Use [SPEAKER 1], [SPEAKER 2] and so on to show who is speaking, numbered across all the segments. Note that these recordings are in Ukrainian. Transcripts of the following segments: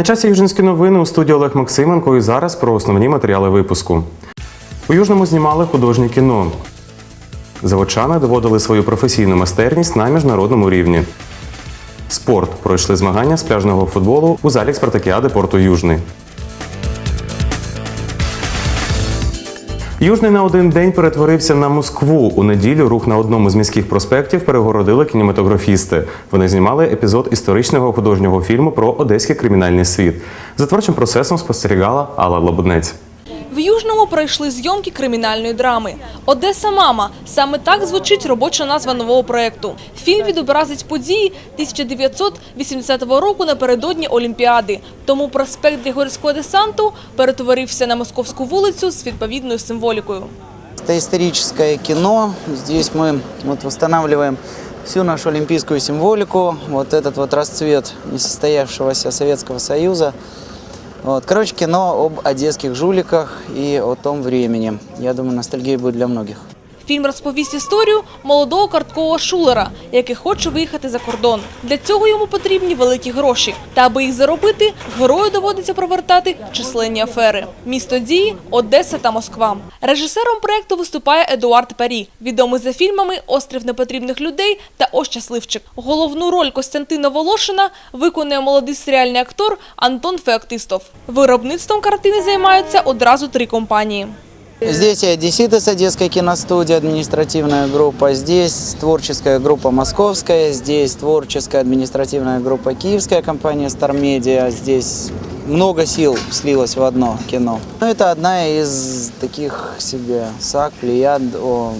[SPEAKER 1] На часі южинські новини у студії Олег Максименко і зараз про основні матеріали випуску. У Южному знімали художнє кіно. Заводчани доводили свою професійну майстерність на міжнародному рівні. Спорт пройшли змагання з пляжного футболу у залі Спартакіади порту Южний. Южний на один день перетворився на Москву. У неділю рух на одному з міських проспектів перегородили кінематографісти. Вони знімали епізод історичного художнього фільму про одеський кримінальний світ. За творчим процесом спостерігала Алла Лободнець.
[SPEAKER 2] В Южному пройшли зйомки кримінальної драми. Одеса мама саме так звучить робоча назва нового проекту. Фільм відобразить події 1980 року напередодні Олімпіади. Тому проспект Григорівського десанту перетворився на московську вулицю з відповідною символікою.
[SPEAKER 3] Это историческое кино. Здесь мы вот восстанавливаем всю нашу олимпийскую символику, вот этот вот расцвет несостоявшегося Советского Союза. Вот. Короче, кино об одесских жуликах и о том времени. Я думаю, ностальгия будет для многих.
[SPEAKER 2] Фільм розповість історію молодого карткового шулера, який хоче виїхати за кордон. Для цього йому потрібні великі гроші. Та аби їх заробити, герою доводиться провертати численні афери. Місто дії Одеса та Москва. Режисером проекту виступає Едуард Парі, відомий за фільмами Острів непотрібних людей та О щасливчик. Головну роль Костянтина Волошина виконує молодий серіальний актор Антон Феоктистов. Виробництвом картини займаються одразу три компанії.
[SPEAKER 3] Здесь и одесситы с Одесской киностудии, административная группа. Здесь творческая группа московская. Здесь творческая административная группа киевская компания Star Media. Здесь много сил слилось в одно кино. Ну, это одна из таких себе саг, плеяд о,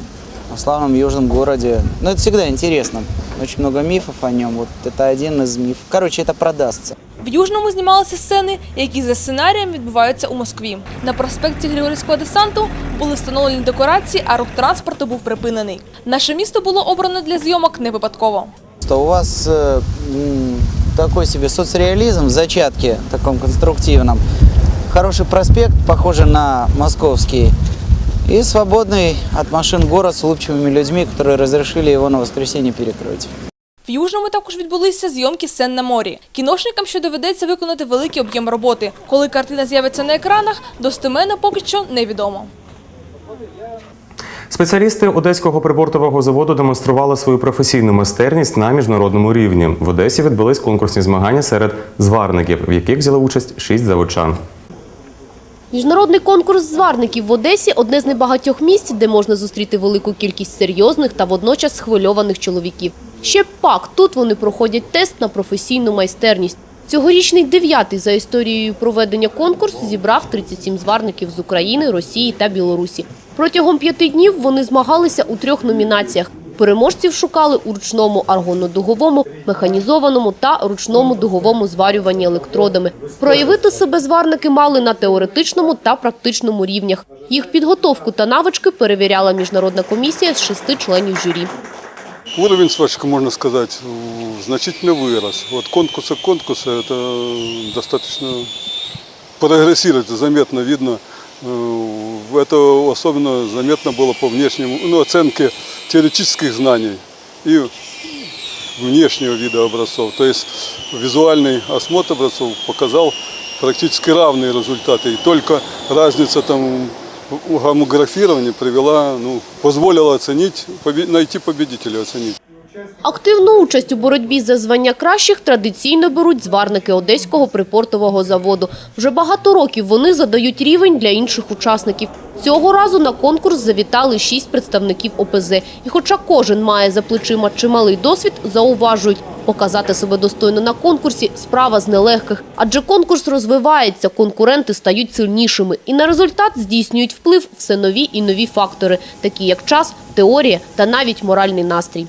[SPEAKER 3] о славном южном городе. Но это всегда интересно. Очень много мифов о нем. Вот это один из мифов. Короче, это продастся.
[SPEAKER 2] В Южному знімалися сцени, які за сценарієм відбуваються у Москві. На проспекті Григорівського десанту були встановлені декорації, а рух транспорту був припинений. Наше місто було обрано для зйомок не випадково.
[SPEAKER 3] Что у вас э, м, такой себе соцреализм в зачатке, таком конструктивном. Хороший проспект, похожий на московский. И свободный от машин город с улыбчивыми людьми, которые разрешили его на воскресенье перекрыть.
[SPEAKER 2] В Южному також відбулися зйомки сцен на морі. Кіношникам ще доведеться виконати великий об'єм роботи. Коли картина з'явиться на екранах, достеменно поки що невідомо.
[SPEAKER 1] Спеціалісти одеського прибортового заводу демонстрували свою професійну майстерність на міжнародному рівні. В Одесі відбулись конкурсні змагання серед зварників, в яких взяли участь шість заводчан.
[SPEAKER 4] Міжнародний конкурс зварників в Одесі – одне з небагатьох місць, де можна зустріти велику кількість серйозних та водночас схвильованих чоловіків. Ще пак тут вони проходять тест на професійну майстерність. Цьогорічний дев'ятий за історією проведення конкурс зібрав 37 зварників з України, Росії та Білорусі. Протягом п'яти днів вони змагалися у трьох номінаціях. Переможців шукали у ручному аргонно-дуговому, механізованому та ручному дуговому зварюванні електродами. Проявити себе зварники мали на теоретичному та практичному рівнях. Їх підготовку та навички перевіряла міжнародна комісія з шести членів журі.
[SPEAKER 5] Уровень сварщика, можно сказать, э, значительно вырос. Вот конкурса к конкурсу это достаточно прогрессирует, заметно видно. Э, Это особенно заметно было по внешнему, ну, оценке теоретических знаний и внешнего вида образцов. То есть визуальный осмотр образцов показал практически равные результаты. И только разница там в гомографировании привела, ну, позволила оценить, найти победителя, оценить.
[SPEAKER 4] Активну участь у боротьбі за звання кращих традиційно беруть зварники Одеського припортового заводу. Вже багато років вони задають рівень для інших учасників. Цього разу на конкурс завітали шість представників ОПЗ. І хоча кожен має за плечима чималий досвід, зауважують, показати себе достойно на конкурсі – справа з нелегких. Адже конкурс розвивається, конкуренти стають сильнішими. І на результат здійснюють вплив все нові і нові фактори, такі як час, теорія та навіть моральний настрій.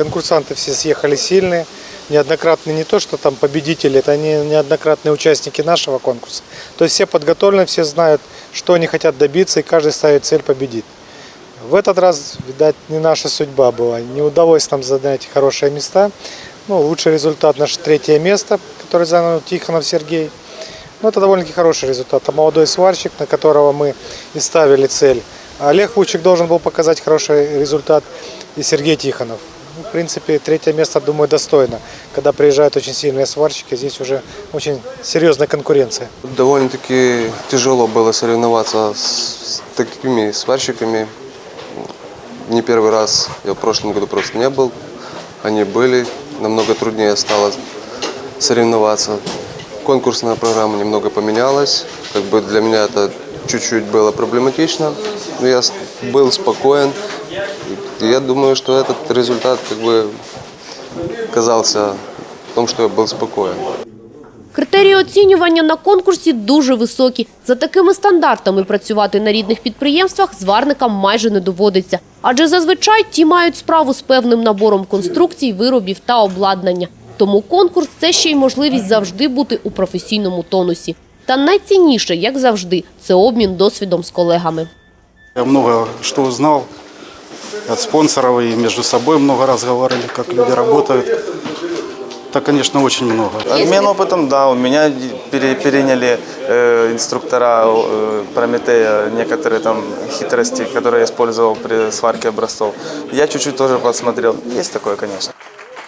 [SPEAKER 6] Конкурсанты все съехали сильные, неоднократные не то, что там победители, это они неоднократные участники нашего конкурса. То есть все подготовлены, все знают, что они хотят добиться, и каждый ставит цель победить. В этот раз, видать, не наша судьба была. Не удалось нам занять хорошие места. Ну, лучший результат наше третье место, которое занял Тихонов Сергей. Ну, это довольно-таки хороший результат. Это молодой сварщик, на которого мы и ставили цель. А Олег Лучик должен был показать хороший результат, и Сергей Тихонов. В принципе, третье место, думаю, достойно. Когда приезжают очень сильные сварщики, здесь уже очень серьезная конкуренция.
[SPEAKER 7] Довольно-таки тяжело было соревноваться с, такими сварщиками. Не первый раз, я в прошлом году просто не был. Они были, намного труднее стало соревноваться. Конкурсная программа немного поменялась. Как бы для меня это чуть-чуть было проблематично, но я был спокоен. И я думаю, что этот результат как бы казался в том, что я был спокоен.
[SPEAKER 4] Критерії оцінювання на конкурсі дуже високі. За такими стандартами працювати на рідних підприємствах зварникам майже не доводиться. Адже зазвичай ті мають справу з певним набором конструкцій, виробів та обладнання. Тому конкурс – це ще й можливість завжди бути у професійному тонусі. Та найцінніше, як завжди, це обмін досвідом з колегами.
[SPEAKER 8] Я много что узнал от спонсоров и между собой много раз говорили, как люди работают. Это, конечно, очень много.
[SPEAKER 9] Обмен опытом, да, у меня пере- переняли э, инструктора э, Прометея некоторые там хитрости, которые я использовал при сварке образцов. Я чуть-чуть тоже подсмотрел. Есть такое, конечно.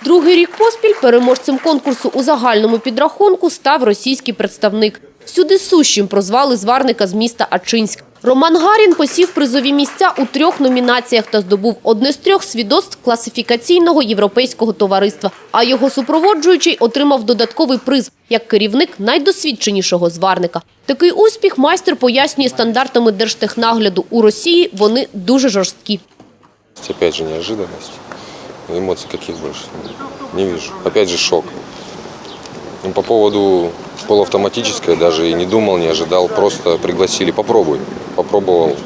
[SPEAKER 4] Другий рік поспіль переможцем конкурсу у загальному підрахунку став російський представник. Всюди сущим прозвали зварника з міста Ачинськ. Роман Гарін посів призові місця у трьох номінаціях та здобув одне з трьох свідоцтв класифікаційного європейського товариства. А його супроводжуючий отримав додатковий приз як керівник найдосвідченішого зварника. Такий успіх майстер пояснює стандартами держтехнагляду. У Росії вони дуже жорсткі.
[SPEAKER 10] Це Опять же неожиданность. Эмоций каких больше не вижу. Опять же шок. Ну, По поводу полуавтоматической даже и не думал, не ожидал. Просто пригласили, попробуй. Попробовал,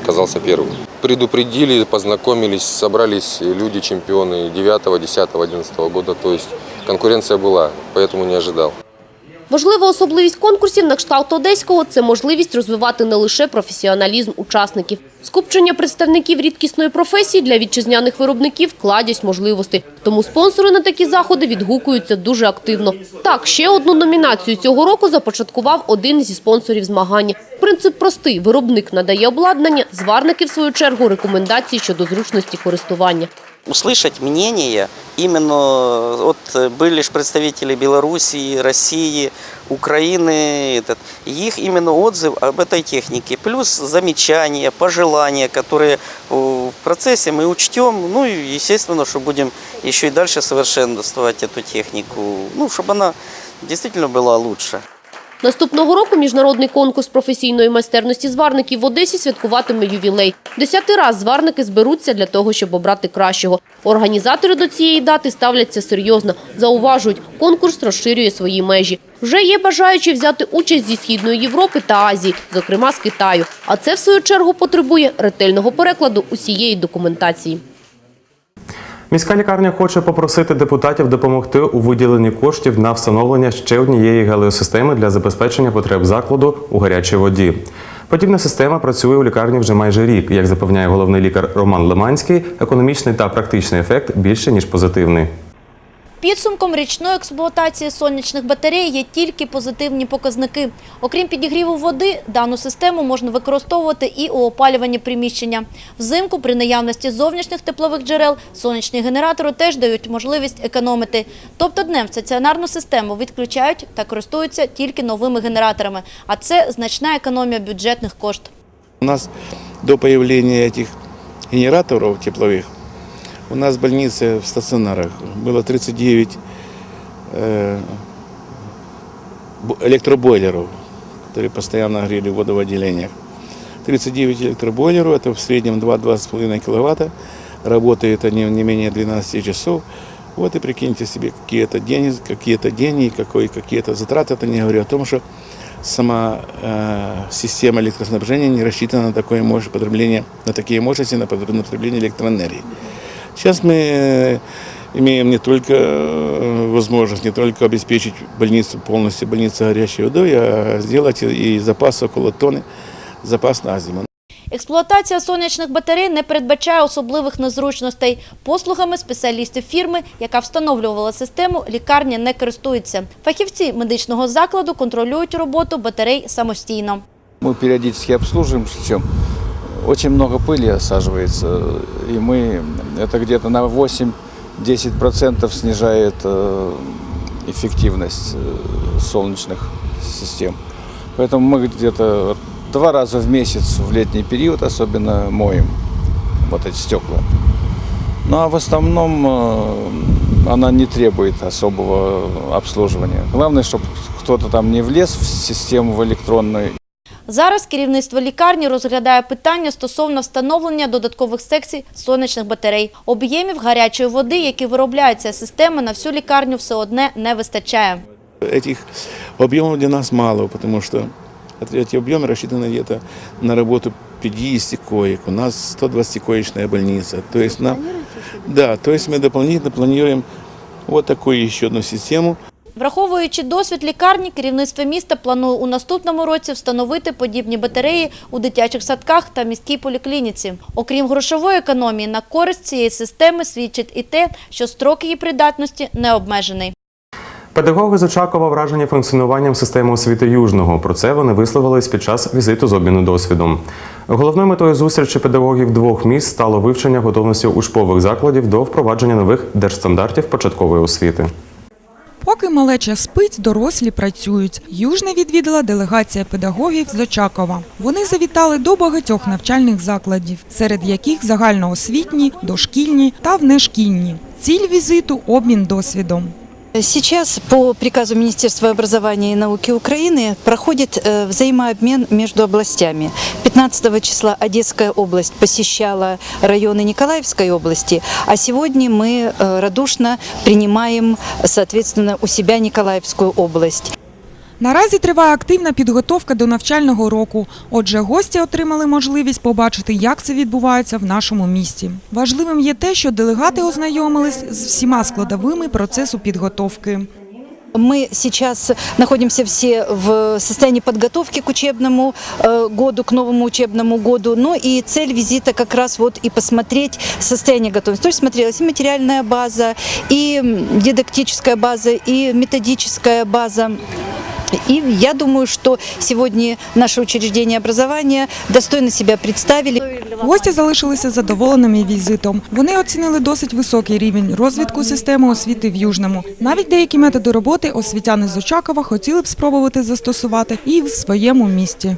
[SPEAKER 10] оказался первым. Предупредили, познакомились, собрались люди, чемпионы 9, 10, 11 года. То есть конкуренция была, поэтому не ожидал.
[SPEAKER 4] Важлива особливість конкурсів на кшталт одеського – це можливість розвивати не лише професіоналізм учасників. Скупчення представників рідкісної професії для вітчизняних виробників – кладість можливостей. Тому спонсори на такі заходи відгукуються дуже активно. Так, ще одну номінацію цього року започаткував один зі спонсорів змагання. Принцип простий – виробник надає обладнання, зварники, в свою чергу, рекомендації щодо зручності користування
[SPEAKER 11] услышать мнение именно вот э, были же представители Белоруссии, России, Украины, этот, и их именно отзыв об этой технике, плюс замечания, пожелания, которые э, в процессе мы учтем, ну и естественно, что будем еще и дальше совершенствовать эту технику, ну, чтобы она действительно была лучше.
[SPEAKER 4] Наступного року міжнародний конкурс професійної майстерності зварників в Одесі святкуватиме ювілей. Десятий раз зварники зберуться для того, щоб обрати кращого. Організатори до цієї дати ставляться серйозно. Зауважують, конкурс розширює свої межі. Вже є бажаючі взяти участь зі Східної Європи та Азії, зокрема з Китаю. А це, в свою чергу, потребує ретельного перекладу усієї документації.
[SPEAKER 1] Міська лікарня хоче попросити депутатів допомогти у виділенні коштів на встановлення ще однієї галеосистеми для забезпечення потреб закладу у гарячій воді. Подібна система працює у лікарні вже майже рік. Як запевняє головний лікар Роман Лиманський, економічний та практичний ефект більше ніж позитивний.
[SPEAKER 12] Підсумком річної експлуатації сонячних батарей є тільки позитивні показники. Окрім підігріву води, дану систему можна використовувати і у опалюванні приміщення. Взимку при наявності зовнішніх теплових джерел сонячні генератори теж дають можливість економити. Тобто днем стаціонарну систему відключають та користуються тільки новими генераторами. А це значна економія бюджетних коштів.
[SPEAKER 13] У нас до появления этих генераторов тепловых у нас в больнице в стационарах было 39 э, бо- электробойлеров, которые постоянно грели воду в отделениях. 39 электробойлеров, это в среднем 2-2,5 киловатта. Работают они не менее 12 часов. Вот и прикиньте себе, какие-то деньги, какие-то деньги, какой, какие-то затраты. Это не говорю о том, что сама э, система электроснабжения не рассчитана на такое мощь- потребление, на такие мощности, на потр- на потребление электроэнергии. Сейчас мы э, имеем не только э, возможность не только обеспечить больницу полностью больницу горячей водой, а сделать и и запас около тонны, запас на зиму.
[SPEAKER 12] Експлуатація сонячних батарей не передбачає особливих незручностей. Послугами спеціалістів фірми, яка встановлювала систему, лікарня не користується. Фахівці медичного закладу контролюють роботу батарей самостійно.
[SPEAKER 3] Мы периодически обслуживаем, причем очень много пыли осаживается, и мы это где-то на
[SPEAKER 13] 10% снижает э, эффективность э, солнечных систем. Поэтому мы где-то два раза в месяц в летний период особенно моем вот эти стекла. Ну а в основном э, она не требует особого обслуживания. Главное, чтобы кто-то там не влез в систему в электронную
[SPEAKER 12] Зараз керівництво лікарні розглядає питання стосовно встановлення додаткових секцій сонячних батарей. Об'ємів гарячої води, які виробляють ця система, на всю лікарню все одне не вистачає.
[SPEAKER 13] Этих объемов для нас мало, потому что это- эти объемы рассчитаны где-то на работу 50 коек. У нас 120-коечная больница. То есть, нам, да, то есть мы дополнительно планируем вот такую еще одну систему.
[SPEAKER 12] Враховуючи досвід лікарні, керівництво міста планує у наступному році встановити подібні батареї у дитячих садках та міській поліклініці. Окрім грошової економії, на користь цієї системи свідчить і те, що строк її придатності не обмежений.
[SPEAKER 1] Педагоги з Очакова вражені функціонуванням системи освіти Южного. Про це вони висловились під час візиту з обміну досвідом. Головною метою зустрічі педагогів двох міст стало вивчення готовності учбових закладів до впровадження нових держстандартів початкової освіти.
[SPEAKER 14] Поки малеча спить, дорослі працюють. Южне відвідала делегація педагогів з Очакова. Вони завітали до багатьох навчальних закладів, серед яких загальноосвітні, дошкільні та внешкільні. Ціль візиту обмін досвідом.
[SPEAKER 15] Сейчас по приказу Министерства образования и науки Украины проходит э, взаимообмен между областями. 15 числа Одесская область посещала районы Николаевской области, а сегодня мы э, радушно принимаем, соответственно, у себя Николаевскую область.
[SPEAKER 14] Наразі триває активна підготовка до навчального року. Отже, гості отримали можливість побачити, як це відбувається в нашому місті. Важливим є те, що делегати ознайомились з всіма складовими процесу підготовки.
[SPEAKER 15] Мы сейчас находимся все в состоянии подготовки к учебному э, году, к новому учебному году. Ну и цель визита как раз вот и посмотреть состояние готовности. То есть смотрелась и материальная база, и дидактическая база, и методическая база. И я думаю, что сегодня наше учреждение образования достойно себя представили.
[SPEAKER 14] Гості залишилися задоволеними візитом. Вони оцінили досить високий рівень розвитку системи освіти в Южному. Навіть деякі методи роботи освітяни з Очакова хотіли б спробувати застосувати і в своєму місті.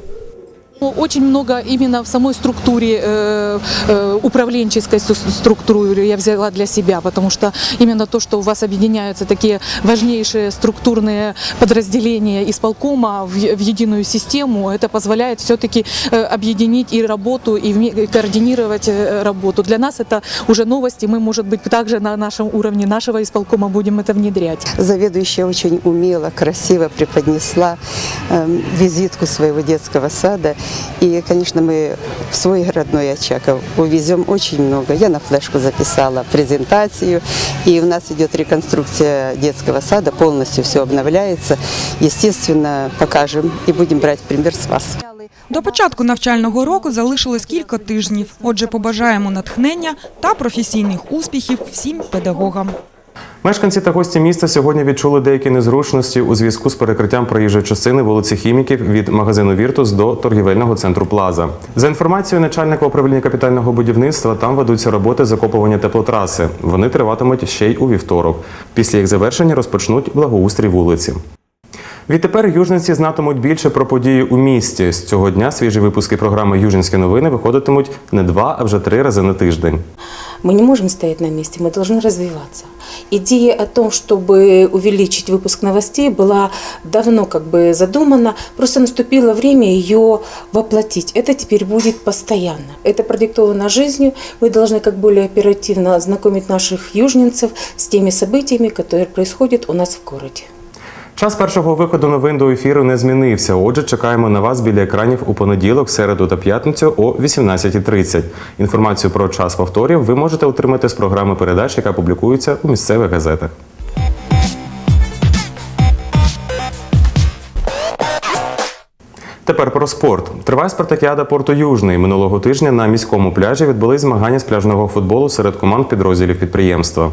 [SPEAKER 16] Очень много именно в самой структуре, э, э, управленческой структуре я взяла для себя, потому что именно то, что у вас объединяются такие важнейшие структурные подразделения исполкома в, единую систему, это позволяет все-таки э, объединить и работу, и координировать работу. Для нас это уже новости, мы, может быть, также на нашем уровне нашего исполкома будем это внедрять.
[SPEAKER 17] Заведующая очень умело, красиво преподнесла э, визитку своего детского сада. И, конечно, мы в свой родной Очаков увезем очень много. Я на флешку записала презентацию, и у нас идет реконструкция детского сада, полностью все обновляется. Естественно, покажем и будем брать пример с вас.
[SPEAKER 14] До початку навчального року залишилось кілька тижнів. Отже, побажаємо натхнення та професійних успіхів всім педагогам.
[SPEAKER 1] Мешканці та гості міста сьогодні відчули деякі незручності у зв'язку з перекриттям проїжджої частини вулиці Хіміків від магазину Віртус до торгівельного центру Плаза. За інформацією начальника управління капітального будівництва, там ведуться роботи закопування теплотраси. Вони триватимуть ще й у вівторок. Після їх завершення розпочнуть благоустрій вулиці. Відтепер южниці знатимуть більше про події у місті. З цього дня свіжі випуски програми Южинські новини виходитимуть не два, а вже три рази на тиждень.
[SPEAKER 18] Мы не можем стоять на месте, мы должны развиваться. Идея о том, чтобы увеличить выпуск новостей, была давно как бы задумана, просто наступило время ее воплотить. Это теперь будет постоянно. Это продиктовано жизнью. Мы должны как более оперативно знакомить наших южненцев с теми событиями, которые происходят у нас в городе.
[SPEAKER 1] Час першого виходу новин до ефіру не змінився. Отже, чекаємо на вас біля екранів у понеділок, середу та п'ятницю о 18.30. Інформацію про час повторів ви можете отримати з програми передач, яка публікується у місцевих газетах. Тепер про спорт. Триває спартакіада Порту Южний. Минулого тижня на міському пляжі відбулись змагання з пляжного футболу серед команд підрозділів підприємства.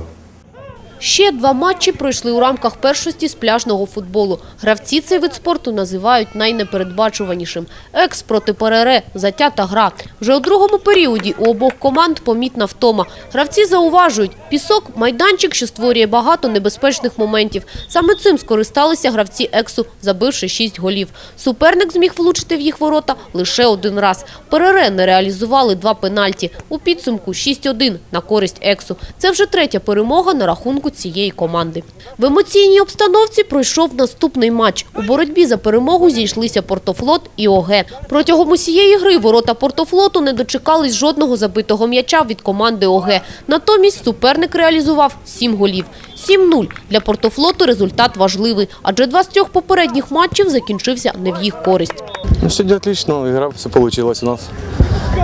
[SPEAKER 4] Ще два матчі пройшли у рамках першості з пляжного футболу. Гравці цей вид спорту називають найнепередбачуванішим. Екс проти ПРР – затята гра. Вже у другому періоді у обох команд помітна втома. Гравці зауважують, пісок – майданчик, що створює багато небезпечних моментів. Саме цим скористалися гравці Ексу, забивши шість голів. Суперник зміг влучити в їх ворота лише один раз. ПРР не реалізували два пенальті. У підсумку 6-1 на користь Ексу. Це вже третя перемога на рахунку цієї команди. В емоційній обстановці пройшов наступний матч. У боротьбі за перемогу зійшлися Портофлот і ОГ. Протягом усієї гри ворота Портофлоту не дочекались жодного забитого м'яча від команди ОГ. Натомість суперник реалізував 7 голів. 7-0. Для Портофлоту результат важливий, адже два з трьох попередніх матчів закінчився не в їх користь.
[SPEAKER 19] Ну, сегодня отлично, игра все получилась у нас.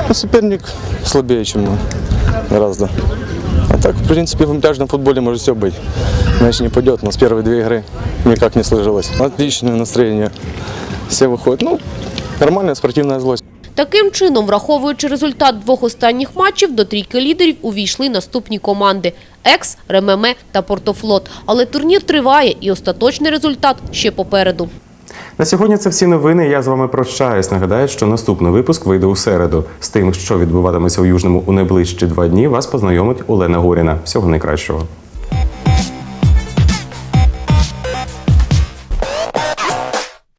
[SPEAKER 19] Ну, соперник слабее, чем мы, гораздо. А так, в принципе, в пляжном футболе может все быть. Мяч не пойдет, у нас первые две игры никак не сложилось. Отличное настроение, все выходят. Ну, нормальная спортивная злость.
[SPEAKER 4] Таким чином, враховуючи результат двох останніх матчів, до трійки лідерів увійшли наступні команди – Екс, Ремеме та Портофлот. Але турнір триває і остаточний результат ще попереду.
[SPEAKER 1] На сьогодні це всі новини. Я з вами прощаюсь. Нагадаю, що наступний випуск вийде у середу. З тим, що відбуватиметься у Южному у найближчі два дні, вас познайомить Олена Горіна. Всього найкращого.